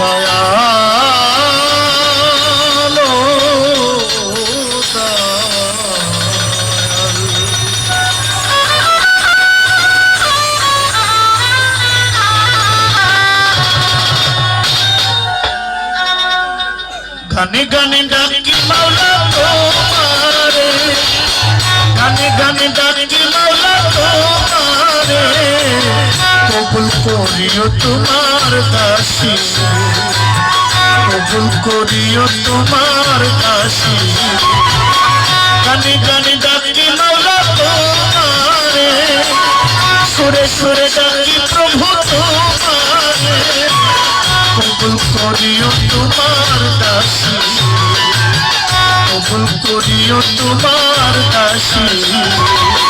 দয়ালো। গানে গানে ডাকি মাওলা তোমারে। গানে গানে ডাকি মাওলা তোমারে। কবুল করিও তোমার দাসী। কবুল করিও তোমার দাসী। গানে গানে ডাকি মাওলা তোমারে। সুরে সুরে ডাকি প্রভু তোমারে। কবুল করিও তোমার দাসী। কবুল করিও তোমার দাসী।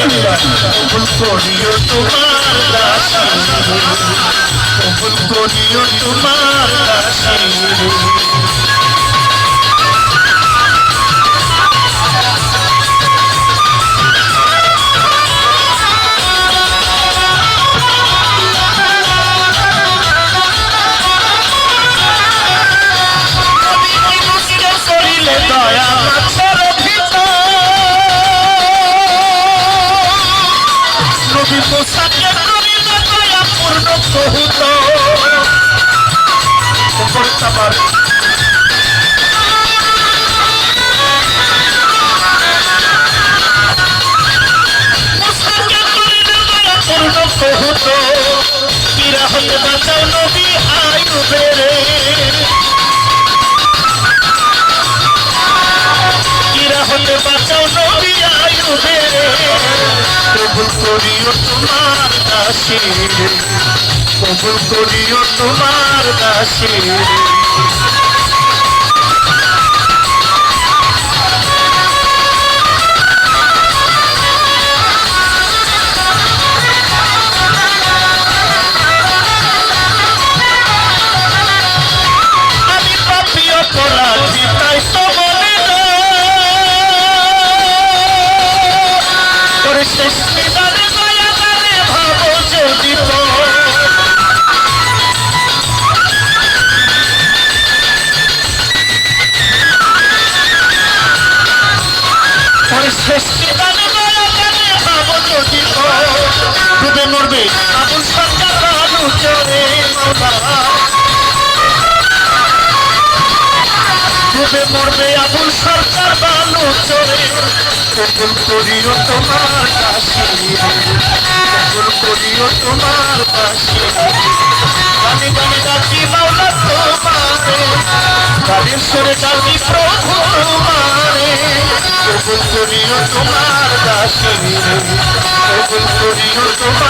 কবুল করিও তোমার দাসী কবুল তোমার নবী মুসাকে করিলে দয়া পূর্ণ কহুত পূর্ণ কহুত কিরা বাঁচাও নবী আয়ুবেরে কিরা হতে বাঁচাও দাসী কবুল করিও তোমার দাসী আমি পাপি ডুবে আবুল সরকার আলু চরে মৌলা ডুবে মরবে আবুল সরকার বালু চরে কবুল করিও তোমার কাশি। কবুল করিও তোমার কাশি। গানে গানে ডাকি মাওলা তোমারে। গানের সুরে ডাকি প্রভু তোমারে। কবুল করিও তোমার দাসী কবুল করিও তোমার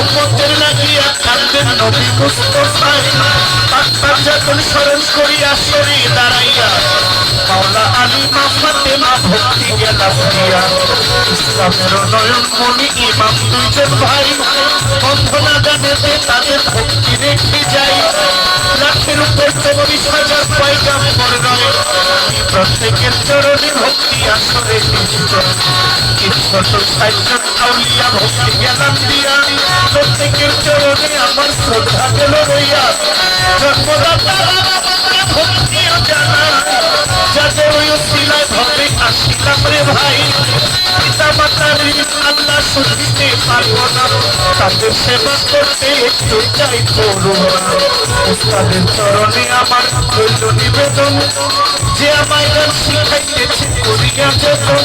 উম্মতের লাগিয়া কান্দেন নবী মুস্তফায় পাক্তার যখন স্মরণ করিয়া সরি দাঁড়াইয়া, মাওলা আলী মা ফাতেমা ভক্তি গেলাম দিয়া। ইসলামের নয়ন মণি ইমাম দুইজন ভাই বন্ধনা গানেতে তাদের ভক্তি রেখে যাই। লাখের উপর চব্বিশ হাজার পয়গাম পড়ে নয় প্রত্যেকের চরণে ভক্তি আসরে আউলিয়া ভক্তি গেলাম দিয়া প্রত্যেকের চরণে আমার শ্রদ্ধা গেল রইয়া জন্মদাতা বাবা ভক্তিও যাদের ওই শিলায় ভাবে আসিলাম রে ভাই ঋণ আল্লাহ শুনতে তাদের সেবা করতে একটু চাই করব উস্তাদের চরণে আমার হইল নিবেদন। যে আমায় গান শিখাইতেছে, করিয়া যখন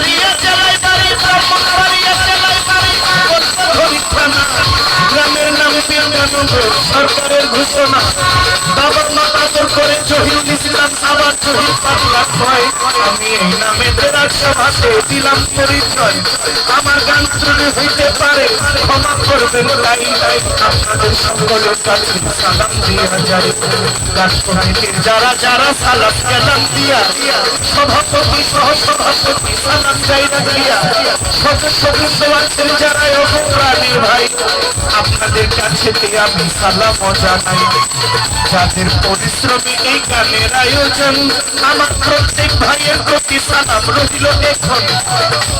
বিবাড়িয়া জেলায় বাড়ি ব্রাহ্মণ বাড়িয়া জেলায় বাড়ি কসবাধরি থানা গ্রামের নামে বিদ্যানগর সরকারের ঘোষণা। বাবা মা আদর করে জহিরুল ইসলাম আবার জহির পাগলা কয় আমি এই নামে বেরাট সভাতে দিলাম পরিচয়। আমার গান ত্রুটি হইতে পারে, ক্ষমা করবেন তাই আপনাদের সকলের কাছে সালাম দিয়া যায় কমিটির যারা যারা সালাম গেলাম দিয়া, সভাপতি সহ সভাপতি সালাম যাইরা দিয়া, সদস্য বৃন্দ আছেন যারা অপরাধী ভাই আপনাদের কাছে আমি সালাম জানাই। যাদের পরিশ্রমী এই গানের আয়োজন, আমার প্রত্যেক ভাইয়ের প্রতি সালাম রহিল এখন।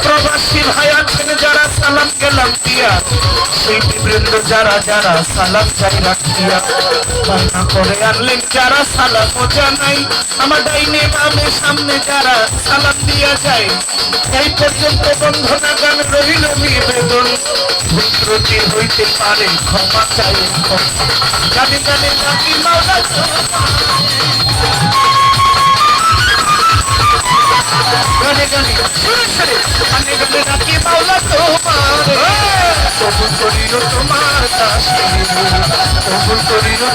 প্রবাসী ভাই আছেন যারা সালাম গেলাম দিয়া, সেই বৃন্দ যারা যারা সালাম চাই রাখিয়া বান্না করে আনলেন যারা সালাম জানাই। আমার ডাইনে বামে সামনে যারা সালাম দিয়া যায়, এই পর্যন্ত বন্ধনা গান রহিল নিবেদন পুত্রটি হইতে পারে, ক্ষমা চাই গানে ডাকি মাওলা তোমার কবুল করিল তোমার দাসে।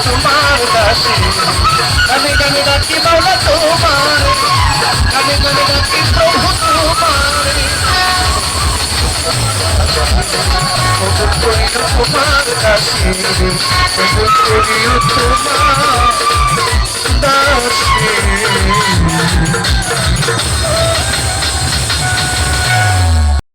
তোমার দাসে। গানে গানে ডাকি মাওলা তোমার গানে গানে তোমার। তোমার কাছে তোমার দাসে